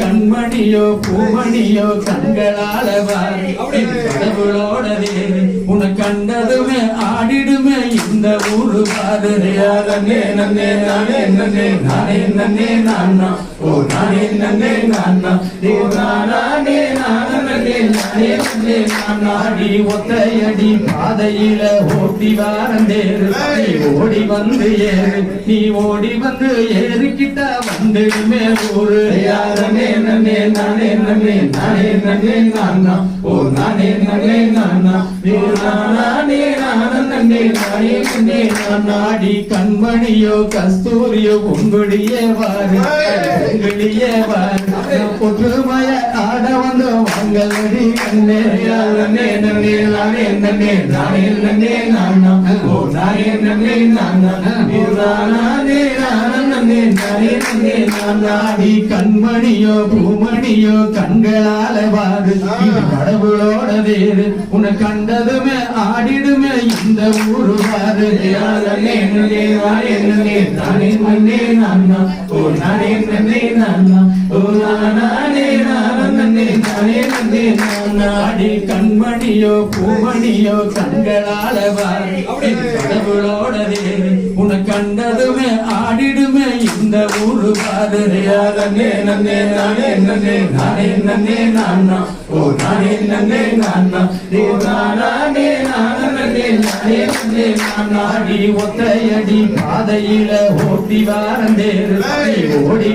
கண்மணியோ பூமணியோ கண்களால வாரி. கடவுளோட வேறு உன்னை கண்டதுமே ஆடிடுமே இந்த ஊரு பாதரையாக நன்னே நானே நன்னே நானே நன்னே நானா ஓ நானே நன்னே நானா. ஓ நானே நானே நானே நன்னே நானாடி ஒத்தையடி பாதையில ஓட்டி வாரந்தேரு நீ ஓடி வந்து ஏறு நீ ஓடி வந்து ஏறிக்கிட்ட வந்துடுமே ஊரு. யாரனே நன்னே நானே நன்னே நானே நன்னே நானா. ஓ நானே நன்னே நானா. நீ நானா நானே நன்னே நானே நாடி கண்மணியோ கஸ்தூரியோ உங்களுடைய வாரு உங்களுடைய வாரு. புதுமய ஆட வந்து வாங்கலடி கண்ணே நானே நன்னே நானே நன்னே நானே நன்னே நானா. ஓ நானே நன்னே நானா. ஓ நானே நானே நன்னே நானே நன்னே கண்மணியோ பூமணியோ கண்களால வாடு. கடவுளோட வேறு. உன கண்டதுமே ஆடிடுமே இந்த ஊரு வாரு. யாரனே நன்னே நானே நன்னே நானா ஓ நானே நன்னே நானா ஓ நானே நானே நானே நன்னே கண்மணியோ பூமணியோ கண்களால வாடு கடவுளோட வேறு. உன கண்ட இந்த ஊரு பாதரையாக நன்னே நானே நன்னே நானே நன்னே நானா ஓ நானே நன்னே நானா. ஓ நானே நானே நானே நன்னே நீ ஒத்தையடி பாதையில ஓட்டி வாரந்தேரு ஓடி